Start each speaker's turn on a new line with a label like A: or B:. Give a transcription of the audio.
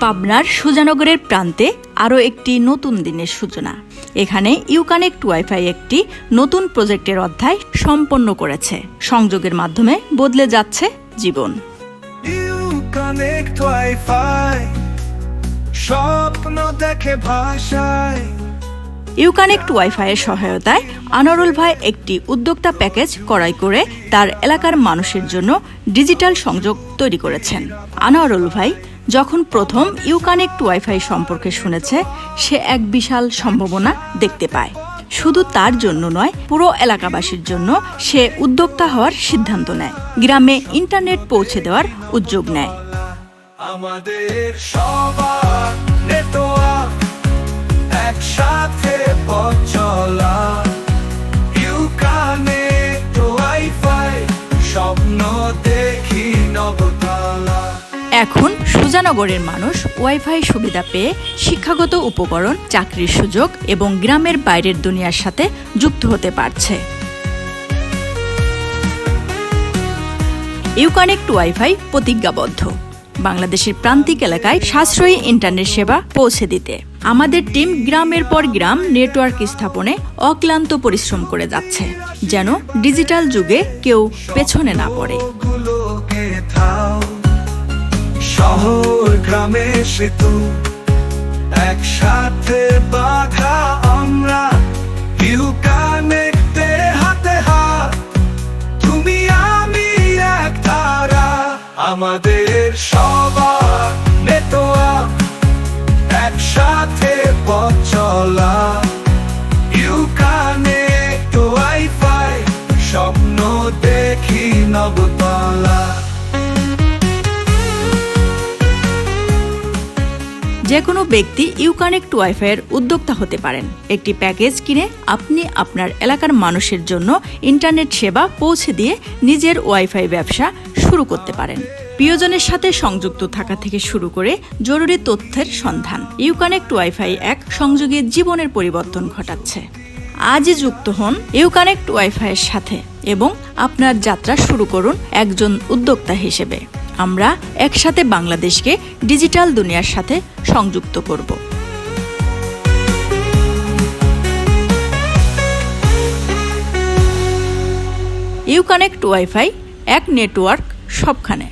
A: পাবনার সুজানগরের প্রান্তে আরও একটি নতুন দিনের সূচনা। এখানে ইউকানেক্ট ওয়াইফাই একটি নতুন প্রজেক্টের অধ্যায় সম্পন্ন করেছে। সংযোগের মাধ্যমে বদলে যাচ্ছে জীবন।
B: স্বপ্ন দেখে ভাষায়।
A: ইউকানেক্ট ওয়াইফাইয়ের সহায়তায় আনোয়ারুল ভাই একটি উদ্যোক্তা প্যাকেজ ক্রয় করে তার এলাকার মানুষের জন্য ডিজিটাল সংযোগ তৈরি করেছেন। আনোয়ারুল ভাই যখন প্রথম ইউকানেক্ট ওয়াইফাই সম্পর্কে শুনেছে, সে এক বিশাল সম্ভাবনা দেখতে পায়। শুধু তার জন্য নয়, পুরো এলাকাবাসীর জন্য সে উদ্যোক্তা হওয়ার সিদ্ধান্ত নেয়। গ্রামে ইন্টারনেট পৌঁছে দেওয়ার উদ্যোগ নেয়।
B: আমাদের সবার দেখি নবতলা
A: এখন সুজানগরের মানুষ ওয়াইফাই সুবিধা পেয়ে শিক্ষাগত উপকরণ, চাকরির সুযোগ এবং গ্রামের বাইরের দুনিয়ার সাথে যুক্ত হতে পারছে। ইউকানেক্ট ওয়াইফাই প্রতিজ্ঞাবদ্ধ। বাংলাদেশের প্রান্তিক এলাকায় সাশ্রয়ী ইন্টারনেট সেবা পৌঁছে দিতে। আমাদের টিম গ্রামের পর গ্রাম নেটওয়ার্ক স্থাপনে অক্লান্ত পরিশ্রম করে যাচ্ছে, যেন ডিজিটাল যুগে কেউ পেছনে না পড়ে।
B: গ্রামে সেতু। একসাথে বাধা আমরা। তুমি আমি আমাদের সবার
A: যে কোনো ব্যক্তি ইউকানেক্ট ওয়াইফাইয়ের উদ্যোক্তা হতে পারেন। একটি প্যাকেজ কিনে আপনি আপনার এলাকার মানুষের জন্য ইন্টারনেট সেবা পৌঁছে দিয়ে নিজের ওয়াইফাই ব্যবসা শুরু করতে পারেন। প্রিয়জনের সাথে সংযুক্ত থাকা থেকে শুরু করে জরুরি তথ্যের সন্ধান। ইউকানেক্ট ওয়াইফাই এক সংযোগে জীবনের পরিবর্তন ঘটাচ্ছে। আজই যুক্ত হন ইউকানেক্ট ওয়াইফাইয়ের সাথে এবং আপনার যাত্রা শুরু করুন একজন উদ্যোক্তা হিসেবে। আমরা একসাথে বাংলাদেশকে ডিজিটাল দুনিয়ার সাথে সংযুক্ত করব। ইউ কানেক্ট ওয়াইফাই এক নেটওয়ার্ক সবখানে।